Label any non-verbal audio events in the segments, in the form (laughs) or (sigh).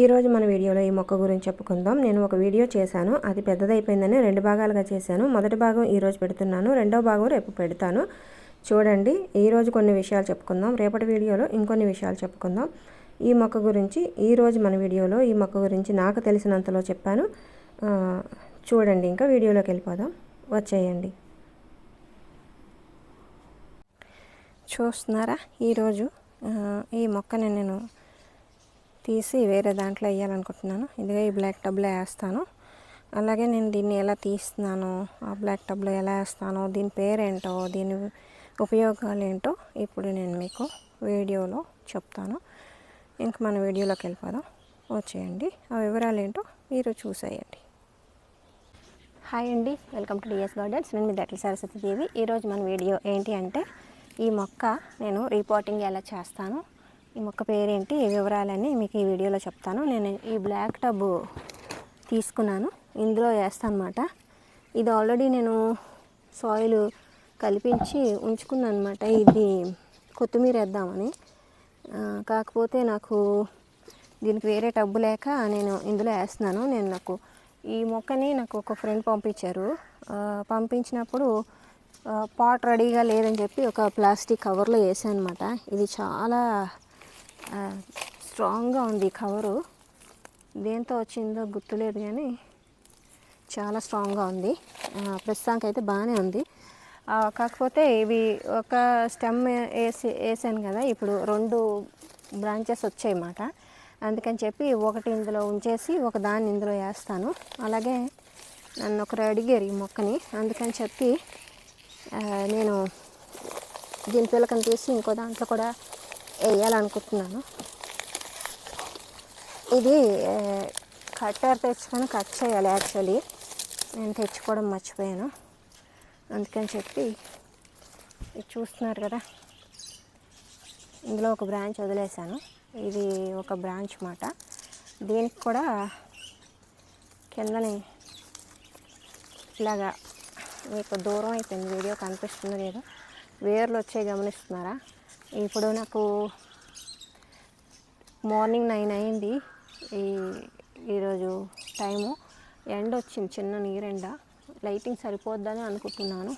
ఈరోజు మన వీడియోలో ఈ మొక్క గురించి చెప్పుకుందాం. నేను ఒక వీడియో చేశాను. అది పెద్దదైపోయిందని రెండు భాగాలుగా చేశాను. మొదటి భాగం ఈరోజు పెడుతున్నాను. రెండో భాగం రేపు పెడతాను. చూడండి ఈరోజు కొన్ని విషయాలు చెప్పుకుందాం. రేపటి వీడియోలో ఇంకొన్ని విషయాలు చెప్పుకుందాం. ఈ మొక్క గురించి ఈరోజు మన వీడియోలో ఈ మొక్క గురించి నాకు తెలిసినంతలో చెప్పాను. చూడండి ఇంకా వీడియోలోకి వెళ్ళిపోదాం. వచ్చేయండి. చూస్తున్నారా? ఈరోజు ఈ మొక్కని నేను తీసి వేరే దాంట్లో వేయాలనుకుంటున్నాను. ఇదిగా ఈ బ్లాక్ టబ్లో వేస్తాను. అలాగే నేను దీన్ని ఎలా తీస్తున్నాను ఆ బ్లాక్ టబ్లో ఎలా వేస్తానో దీని పేరేంటో దీని ఉపయోగాలు ఏంటో ఇప్పుడు నేను మీకు వీడియోలో చెప్తాను. ఇంక మన వీడియోలోకి వెళ్ళిపోదాం. వచ్చేయండి. ఆ వివరాలు ఏంటో మీరు చూసేయండి. హాయ్ అండి. వెల్కమ్ టు డిఎస్ గార్డెన్స్ నేను మీ దట్ల సరస్వతి దేవి. ఈరోజు మన వీడియో ఏంటి అంటే ఈ మొక్క నేను రిపోర్టింగ్ ఎలా చేస్తాను ఈ మొక్క పేరేంటి ఏ వివరాలన్నీ మీకు ఈ వీడియోలో చెప్తాను. నేను ఈ బ్లాక్ టబ్ తీసుకున్నాను. ఇందులో వేస్తాను అనమాట ఇది ఆల్రెడీ నేను సాయిల్ కలిపించి ఉంచుకున్నాను అనమాట ఇది కొత్తిమీర వేద్దామని. కాకపోతే నాకు దీనికి వేరే టబ్బు లేక నేను ఇందులో వేస్తున్నాను. నేను నాకు ఈ మొక్కని నాకు ఒక ఫ్రెండ్ పంపించారు. పంపించినప్పుడు పాట్ రెడీగా లేదని చెప్పి ఒక ప్లాస్టిక్ కవర్లో వేసాను అనమాట ఇది చాలా స్ట్రాంగ్గా ఉంది కవరు. దేంతో వచ్చిందో గుర్తులేదు కానీ చాలా స్ట్రాంగ్గా ఉంది. ప్రస్తుతానికి అయితే బాగానే ఉంది. కాకపోతే ఇవి ఒక స్టెమ్ వేసి వేసాను కదా ఇప్పుడు రెండు బ్రాంచెస్ వచ్చాయి అందుకని చెప్పి ఒకటి ఇందులో ఉంచేసి ఒక దాన్ని ఇందులో వేస్తాను. అలాగే నన్ను ఒకరు అడిగారు ఈ మొక్కని. అందుకని చెప్పి నేను దీని పిల్లకని తీసి ఇంకో దాంట్లో కూడా వేయాలనుకుంటున్నాను. ఇది కట్టర్ తెచ్చుకొని కట్ చేయాలి యాక్చువల్లీ. నేను తెచ్చుకోవడం మర్చిపోయాను. అందుకని చెప్పి ఇది చూస్తున్నారు కదా. ఇందులో ఒక బ్రాంచ్ వదిలేసాను ఇది ఒక బ్రాంచ్ మాట. దీనికి కూడా కిందని ఇలాగా మీకు దూరం అయిపోయింది. వీడియో కనిపిస్తుంది లేదో. వేర్లు వచ్చే గమనిస్తున్నారా? ఇప్పుడు నాకు మార్నింగ్ నైన్ అయింది. ఈ ఈరోజు టైము. ఎండ వచ్చింది చిన్న నీరెండ. లైటింగ్ సరిపోద్దని అనుకుంటున్నాను.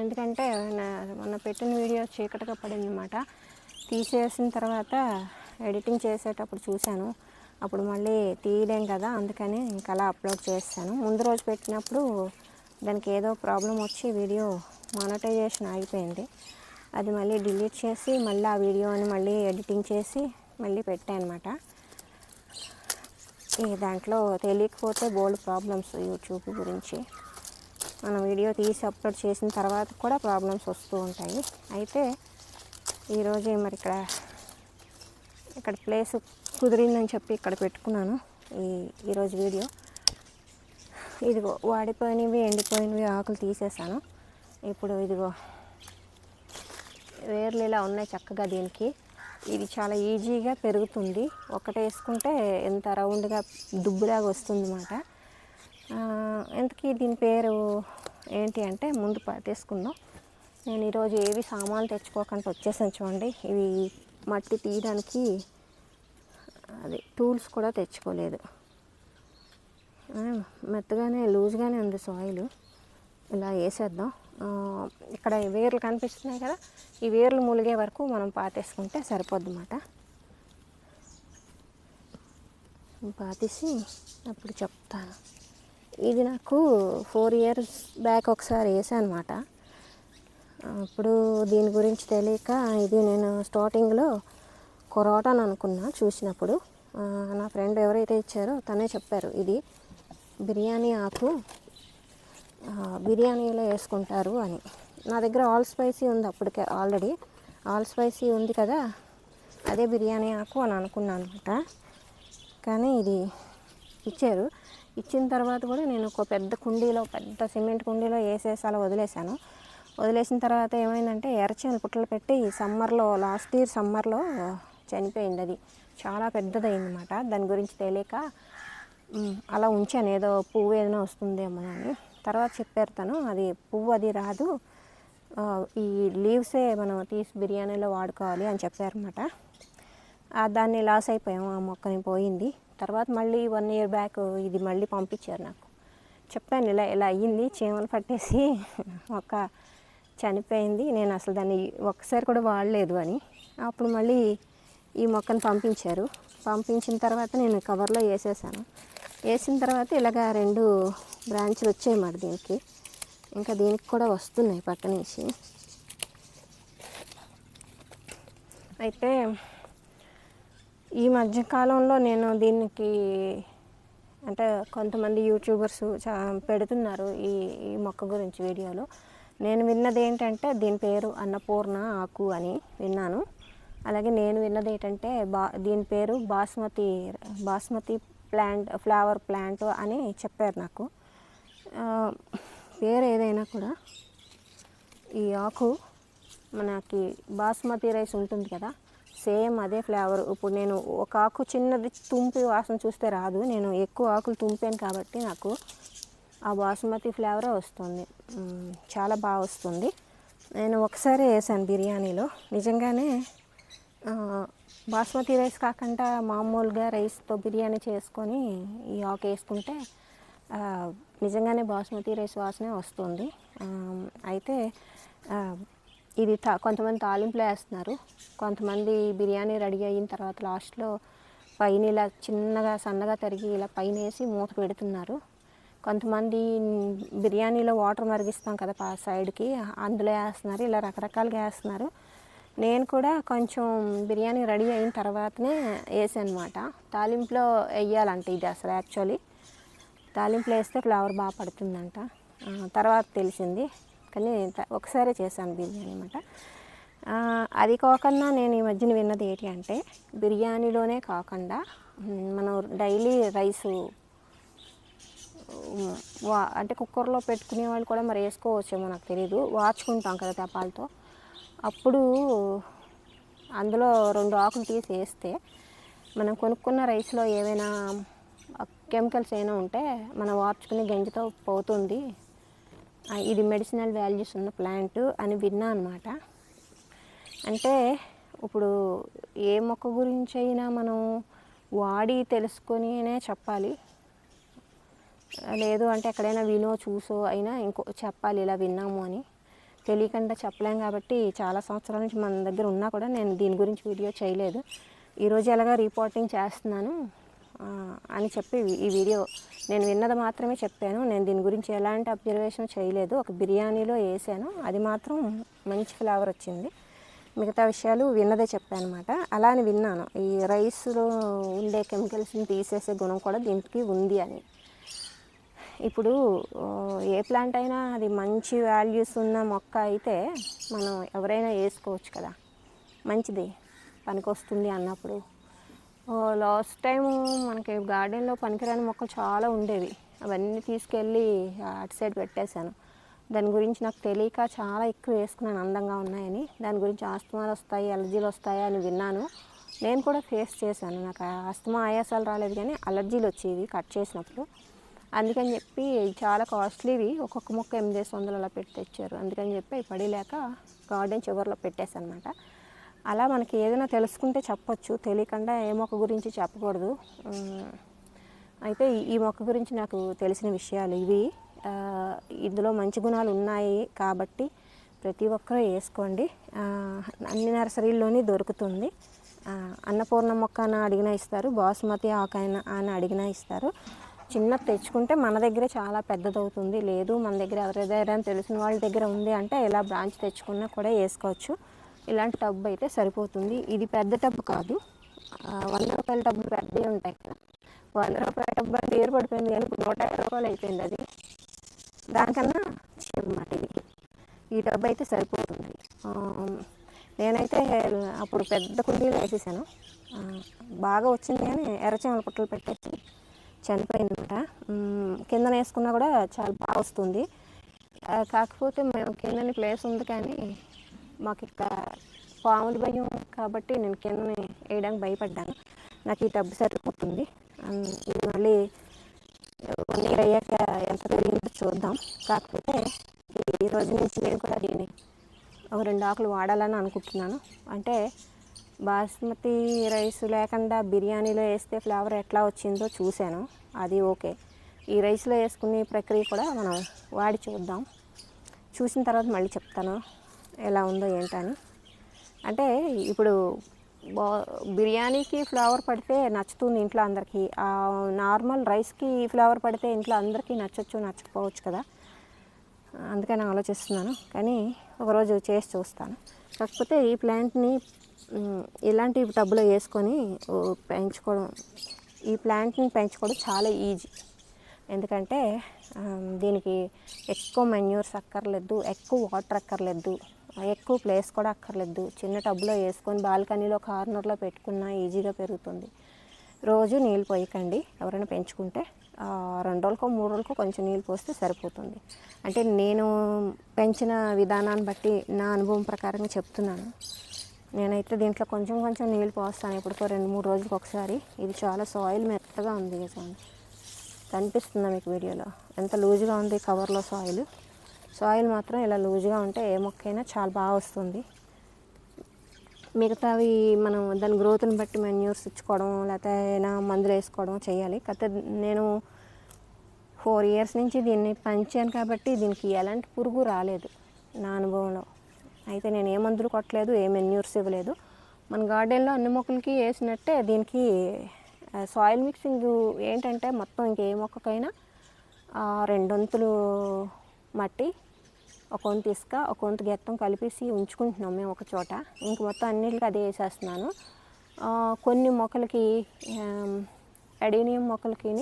ఎందుకంటే మొన్న పెట్టిన వీడియో చీకటిగా పడిందనమాట తీసేసిన తర్వాత ఎడిటింగ్ చేసేటప్పుడు చూశాను. అప్పుడు మళ్ళీ తీయలేం కదా అందుకని ఇంకా అలా అప్లోడ్ చేస్తాను. ముందు రోజు పెట్టినప్పుడు దానికి ఏదో ప్రాబ్లం వచ్చి వీడియో మానిటైజేషన్ ఆగిపోయింది. అది మళ్ళీ డిలీట్ చేసి మళ్ళీ ఆ వీడియోని మళ్ళీ ఎడిటింగ్ చేసి మళ్ళీ పెట్టాను అనమాట ఈ దాంట్లో తెలియకపోతే బోల్డ్ ప్రాబ్లమ్స్ యూట్యూబ్ గురించి. మనం వీడియో తీసి అప్లోడ్ చేసిన తర్వాత కూడా ప్రాబ్లమ్స్ వస్తూ ఉంటాయి. అయితే ఈరోజు మరి ఇక్కడ ఇక్కడ ప్లేస్ కుదిరిందని చెప్పి ఇక్కడ పెట్టుకున్నాను ఈ ఈరోజు వీడియో. ఇదిగో వాడిపోయినవి ఎండిపోయినవి ఆకులు తీసేసాను. ఇప్పుడు ఇదిగో వేర్లు ఇలా ఉన్నాయి చక్కగా దీనికి. ఇది చాలా ఈజీగా పెరుగుతుంది. ఒకటే వేసుకుంటే ఎంత రౌండ్గా దుబ్బులాగా వస్తుంది అన్నమాట ఎంతకీ దీని పేరు ఏంటి అంటే ముందు పాతేసుకుందాం నేను ఈరోజు ఏవి సామాన్లు తెచ్చుకోకుండా వచ్చేసాను చూడండి. ఇవి మట్టి తీయడానికి అది టూల్స్ కూడా తెచ్చుకోలేదు. మెత్తగానే లూజ్గానే ఉంది సాయిల్. ఇలా వేసేద్దాం. ఇక్కడ ఈ వేర్లు కనిపిస్తున్నాయి కదా ఈ వేర్లు ములిగే వరకు మనం పాతేసుకుంటే సరిపోద్ది అన్నమాట పాతేసి అప్పుడు చెప్తాను. ఇది నాకు ఫోర్ ఇయర్స్ బ్యాక్ ఒకసారి వేసాను అనమాట అప్పుడు దీని గురించి తెలియక ఇది నేను స్టార్టింగ్లో కొరోటాని అనుకున్నా చూసినప్పుడు. నా ఫ్రెండ్ ఎవరైతే ఇచ్చారో తనే చెప్పారు ఇది బిర్యానీ ఆకు బిర్యానీలో వేసుకుంటారు అని. నా దగ్గర ఆల్ స్పైసీ ఉంది అప్పటికే ఆల్రెడీ. ఆల్ స్పైసీ ఉంది కదా అదే బిర్యానీ ఆకు అని అనుకున్నాను అనమాట. కానీ ఇది ఇచ్చారు. ఇచ్చిన తర్వాత కూడా నేను ఒక పెద్ద కుండీలో పెద్ద సిమెంట్ కుండీలో వేసేసి అలా వదిలేశాను. వదిలేసిన తర్వాత ఏమైందంటే ఎర్రచేను పుట్టలు పెట్టి సమ్మర్లో లాస్ట్ ఇయర్ సమ్మర్లో చనిపోయింది అది. చాలా పెద్దదైంది దాని గురించి తెలియక అలా ఉంచాను ఏదో పువ్వు ఏదైనా వస్తుందేమో అని. తర్వాత చెప్పారు తను అది పువ్వు అది రాదు ఈ లీవ్సే మనం తీసి బిర్యానీలో వాడుకోవాలి అని చెప్పారన్నమాట. దాన్ని లాస్ అయిపోయాము ఆ మొక్కని పోయింది. తర్వాత మళ్ళీ వన్ ఇయర్ బ్యాక్ ఇది మళ్ళీ పంపించారు నాకు. చెప్పాను ఇలా ఇలా అయ్యింది చీమలు పట్టేసి (laughs) మొక్క చనిపోయింది నేను అసలు దాన్ని ఒక్కసారి కూడా వాడలేదు అని. అప్పుడు మళ్ళీ ఈ మొక్కను పంపించారు. పంపించిన తర్వాత నేను కవర్లో వేసేసాను. వేసిన తర్వాత ఇలాగ రెండు బ్రాంచ్లు వచ్చాయి మరి దీనికి. ఇంకా దీనికి కూడా వస్తున్నాయి పక్క నుంచి. అయితే ఈ మధ్యకాలంలో నేను దీనికి అంటే కొంతమంది యూట్యూబర్స్ చా పెడుతున్నారు ఈ ఈ మొక్క గురించి వీడియోలో. నేను విన్నది ఏంటంటే దీని పేరు అన్నపూర్ణ ఆకు అని విన్నాను. అలాగే నేను విన్నది ఏంటంటే బా దీని పేరు basmati basmati plant flower plant అని చెప్పారు నాకు. పేరు ఏదైనా కూడా ఈ ఆకు మనకి బాస్మతి రైస్ ఉంటుంది కదా సేమ్ అదే ఫ్లేవర్. ఇప్పుడు నేను ఒక ఆకు చిన్నది తుంపి వాసన చూస్తే రాదు. నేను ఎక్కువ ఆకులు తుంపాను కాబట్టి నాకు ఆ బాస్మతి ఫ్లేవరే వస్తుంది. చాలా బాగా వస్తుంది. నేను ఒకసారి వేసాను బిర్యానీలో. నిజంగానే బాస్మతి రైస్ కాకుండా మామూలుగా రైస్తో బిర్యానీ చేసుకొని ఈ ఆకు వేసుకుంటే నిజంగానే బాస్మతి రైస్ వాసనే వస్తుంది. అయితే ఇది తా కొంతమంది తాలింపులో వేస్తున్నారు. కొంతమంది బిర్యానీ రెడీ అయిన తర్వాత లాస్ట్లో పైన ఇలా చిన్నగా సన్నగా తరిగి ఇలా పైన వేసి మూత పెడుతున్నారు. కొంతమంది బిర్యానీలో వాటర్ మరిగిస్తాం కదా పా సైడ్కి అందులో వేస్తున్నారు. ఇలా రకరకాలుగా వేస్తున్నారు. నేను కూడా కొంచెం బిర్యానీ రెడీ అయిన తర్వాతనే వేసాను తాలింపులో వేయాలంట ఇది అసలు యాక్చువల్లీ. తాలింపులు వేస్తే ఫ్లేవర్ బాగా పడుతుందంట. తర్వాత తెలిసింది. కానీ ఒకసారి చేశాను బిర్యానీ అనమాట అది కాకుండా నేను ఈ మధ్యన విన్నది ఏంటి అంటే బిర్యానీలోనే కాకుండా మనం డైలీ రైసు వా అంటే కుక్కర్లో పెట్టుకునే వాళ్ళు కూడా మరి వేసుకోవచ్చేమో నాకు తెలియదు వాచుకుంటాం కదా తపాలతో. అప్పుడు అందులో రెండు ఆకులు తీసి వేస్తే మనం కొనుక్కున్న రైస్లో ఏమైనా కెమికల్స్ ఏమైనా ఉంటే మనం వార్చుకునే గంజితో పోతుంది. ఇది మెడిసినల్ వాల్యూస్ ఉన్న ప్లాంట్ అని విన్నా అనమాట అంటే ఇప్పుడు ఏ మొక్క గురించి అయినా మనం వాడి తెలుసుకొనినే చెప్పాలి. లేదు అంటే ఎక్కడైనా వినో చూసో అయినా ఇంకో చెప్పాలి ఇలా విన్నాము అని. తెలియకుండా చెప్పలేం కాబట్టి చాలా సంవత్సరాల నుంచి మన దగ్గర ఉన్నా కూడా నేను దీని గురించి వీడియో చేయలేదు. ఈరోజు ఎలాగా రిపోర్టింగ్ చేస్తున్నాను? అని చెప్పి ఈ వీడియో నేను విన్నది మాత్రమే చెప్పాను. నేను దీని గురించి ఎలాంటి అబ్జర్వేషన్ చేయలేదు. ఒక బిర్యానీలో వేసాను. అది మాత్రం మంచి ఫ్లేవర్ వచ్చింది. మిగతా విషయాలు విన్నదే చెప్పాను అనమాట అలా అని విన్నాను. ఈ రైస్లో ఉండే కెమికల్స్ని తీసేసే గుణం కూడా దీనికి ఉంది అని. ఇప్పుడు ఏ ప్లాంట్ అయినా అది మంచి వాల్యూస్ ఉన్న మొక్క అయితే మనం ఎవరైనా వేసుకోవచ్చు కదా. మంచిది. పనికొస్తుంది అన్నప్పుడు. లాస్ట్ టైం మనకి గార్డెన్లో పనికిరాని మొక్కలు చాలా ఉండేవి. అవన్నీ తీసుకెళ్ళి అటు సైడ్ పెట్టేశాను. దాని గురించి నాకు తెలియక చాలా ఎక్కువ వేసుకున్నాను అందంగా ఉన్నాయని. దాని గురించి ఆస్తమాలు వస్తాయి అలర్జీలు వస్తాయి అని విన్నాను. నేను కూడా ఫేస్ చేశాను. నాకు ఆస్తమా ఆయాసాలు రాలేదు కానీ అలర్జీలు వచ్చేవి కట్ చేసినప్పుడు. అందుకని చెప్పి చాలా కాస్ట్లీవి. ఒక్కొక్క మొక్క ఎనిమిది వందలు అలా పెట్టి తెచ్చారు. అందుకని చెప్పి పడి పడిలేక గార్డెన్ చివరిలో పెట్టేశాను అనమాట అలా మనకి ఏదైనా తెలుసుకుంటే చెప్పొచ్చు. తెలియకుండా ఏ మొక్క గురించి చెప్పకూడదు. అయితే ఈ- మొక్క గురించి నాకు తెలిసిన విషయాలు ఇవి. ఇందులో మంచి గుణాలు ఉన్నాయి కాబట్టి ప్రతి ఒక్కరూ వేసుకోండి. అన్ని నర్సరీల్లోనే దొరుకుతుంది. అన్నపూర్ణ మొక్క అని అడిగినా ఇస్తారు. బాసుమతి ఆకైనా అని అడిగినా ఇస్తారు. చిన్నది తెచ్చుకుంటే మన దగ్గరే చాలా పెద్దదవుతుంది. లేదు మన దగ్గర ఎవరి దగ్గర తెలిసిన వాళ్ళ దగ్గర ఉంది అంటే ఇలా బ్రాంచ్ తెచ్చుకున్నా కూడా వేసుకోవచ్చు. ఇలాంటి టబ్ అయితే సరిపోతుంది. ఇది పెద్ద టబ్ కాదు. వంద రూపాయల టబ్బులు పెద్దవి ఉంటాయి కదా. వంద రూపాయల టబ్ అంటే ఏరు పడిపోయింది కానీ ఇప్పుడు నూట యాభై రూపాయలు అయిపోయింది అది. దానికన్నా చిన్నమాట ఇది. ఈ డబ్బు అయితే సరిపోతుంది. నేనైతే అప్పుడు పెద్ద కుండీలు వేసేసాను. బాగా వచ్చింది కానీ ఎర్రచేమల పుట్టలు పెట్టేసి చనిపోయిందన్నమాట. కిందన వేసుకున్నా కూడా చాలా బాగా వస్తుంది. కాకపోతే మేము కిందని ప్లేస్ ఉంది కానీ మాకు ఇక్కడ పాములు భయం కాబట్టి నేను కింద వేయడానికి భయపడ్డాను. నాకు ఈ డబ్బు సరిపోతుంది ఇది మళ్ళీ వన్ ఇయర్ అయ్యాక ఎంత పెరిగిందో చూద్దాం. కాకపోతే ఈ రోజు నుంచి నేను కూడా దీన్ని ఒక రెండు ఆకులు వాడాలని అనుకుంటున్నాను. అంటే బాస్మతి రైస్ లేకుండా బిర్యానీలో వేస్తే ఫ్లేవర్ ఎట్లా వచ్చిందో చూశాను. అది ఓకే. ఈ రైస్లో వేసుకునే ప్రక్రియ కూడా మనం వాడి చూద్దాం. చూసిన తర్వాత మళ్ళీ చెప్తాను. ఎలా ఉందో ఏంటని. అంటే ఇప్పుడు బిర్యానీకి ఫ్లేవర్ పడితే నచ్చుతుంది ఇంట్లో అందరికీ. నార్మల్ రైస్కి ఫ్లేవర్ పడితే ఇంట్లో అందరికీ నచ్చచ్చు నచ్చకపోవచ్చు కదా. అందుకని ఆలోచిస్తున్నాను. కానీ ఒకరోజు చేసి చూస్తాను. కాకపోతే ఈ ప్లాంట్ని ఇలాంటి టబ్లో వేసుకొని పెంచుకోవడం ఈ ప్లాంట్ని పెంచుకోవడం చాలా ఈజీ. ఎందుకంటే దీనికి ఎక్కువ మెన్యూర్స్ అక్కర్లేదు ఎక్కువ వాటర్ అక్కర్లేదు ఎక్కువ ప్లేస్ కూడా అక్కర్లేదు. చిన్న టబ్లో వేసుకొని బాల్కనీలో కార్నర్లో పెట్టుకున్నా ఈజీగా పెరుగుతుంది. రోజు నీళ్ళు పోయకండి. ఎవరైనా పెంచుకుంటే రెండు రోజులకో మూడు రోజులకో కొంచెం నీళ్ళు పోస్తే సరిపోతుంది. అంటే నేను పెంచిన విధానాన్ని బట్టి నా అనుభవం ప్రకారంగా చెప్తున్నాను. నేనైతే దీంట్లో కొంచెం కొంచెం నీళ్ళు పోస్తాను. ఎప్పటికో రెండు మూడు రోజులకు ఒకసారి. ఇది చాలా సాయిల్ మెత్తగా ఉంది చూడండి కనిపిస్తుందా మీకు వీడియోలో? ఎంత లూజ్గా ఉంది కవర్లో సాయిల్ సాయిల్ మాత్రం ఇలా లూజ్గా ఉంటే ఏ మొక్కైనా చాలా బాగా వస్తుంది. మిగతావి మనం దాని గ్రోత్ని బట్టి మెన్యూర్స్ ఇచ్చుకోవడం లేకపోతే ఏమైనా మందులు వేసుకోవడం చేయాలి. కాకపోతే నేను ఫోర్ ఇయర్స్ నుంచి దీన్ని పంచాను కాబట్టి దీనికి ఎలాంటి పురుగు రాలేదు నా అనుభవంలో. అయితే నేను ఏ మందులు కొట్టలేదు ఏ మెన్యూర్స్ ఇవ్వలేదు. మన గార్డెన్లో అన్ని మొక్కలకి వేసినట్టే దీనికి సాయిల్ మిక్సింగ్ ఏంటంటే మొత్తం ఇంకే మొక్కకైనా రెండొంతులు మట్టి ఒక ఇసుక ఒక గెత్తం కలిపేసి ఉంచుకుంటున్నాం మేము ఒక చోట. ఇంక మొత్తం అన్నిటికీ అదే వేసేస్తున్నాను కొన్ని మొక్కలకి అడీనియం మొక్కలకి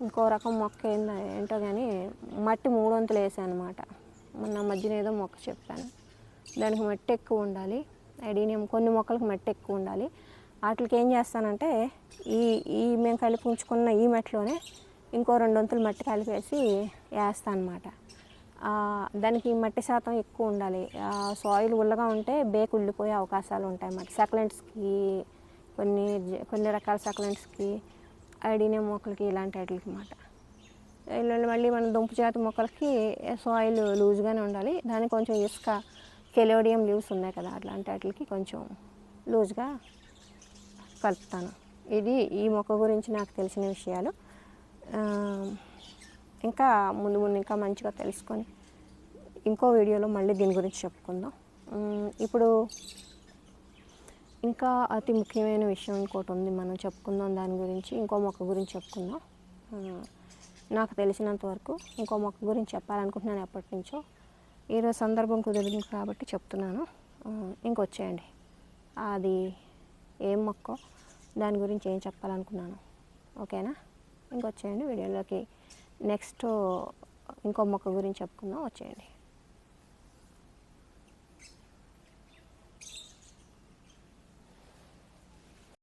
ఇంకో రకం మొక్క ఏందో ఏంటో కానీ మట్టి మూడు వంతులు వేసాను అనమాట మొన్న మధ్యన ఏదో మొక్క చెప్పాను. దానికి మట్టి ఎక్కువ ఉండాలి. అడీనియం కొన్ని మొక్కలకు మట్టి ఎక్కువ ఉండాలి. వాటికి ఏం చేస్తానంటే ఈ ఈ మేము కలిపి ఉంచుకున్న ఈ మట్టిలోనే ఇంకో రెండు వంతులు మట్టి కలిపేసి వేస్తాను అనమాట దానికి మట్టి శాతం ఎక్కువ ఉండాలి. సాయిల్ ఉల్లగా ఉంటే బేక్ ఉల్లిపోయే అవకాశాలు ఉంటాయి అన్నమాట. సక్లెంట్స్కి కొన్ని జ- కొన్ని రకాల సక్లెంట్స్కి ఐడినియం మొక్కలకి ఇలాంటి వాటికి అన్నమాట. ఇలా మళ్ళీ మన దుంపు జాతి మొక్కలకి సాయిల్ లూజ్గానే ఉండాలి. దానికి కొంచెం ఇసుక కెలోడియం లీవ్స్ ఉన్నాయి కదా అట్లాంటి వాటికి కొంచెం లూజ్గా కలుపుతాను. ఇది ఈ మొక్క గురించి నాకు తెలిసిన విషయాలు. ఇంకా ముందు ముందు ఇంకా మంచిగా తెలుసుకొని ఇంకో వీడియోలో మళ్ళీ దీని గురించి చెప్పుకుందాం. ఇప్పుడు ఇంకా అతి ముఖ్యమైన విషయం ఇంకోటి ఉంది. మనం చెప్పుకుందాం దాని గురించి ఇంకో మొక్క గురించి చెప్పుకుందాం. నాకు తెలిసినంత వరకు ఇంకో మొక్క గురించి చెప్పాలనుకుంటున్నాను ఎప్పటి నుంచో. ఈరోజు సందర్భం కుదిరింది కాబట్టి చెప్తున్నాను. ఇంకొచ్చేయండి. అది ఏం మొక్క దాని గురించి ఏం చెప్పాలనుకున్నాను. ఓకేనా? ఇంకొచ్చేయండి వీడియోలోకి. నెక్స్ట్ ఇంకో మొక్క గురించి చెప్పుకుందాం. వచ్చేయండి.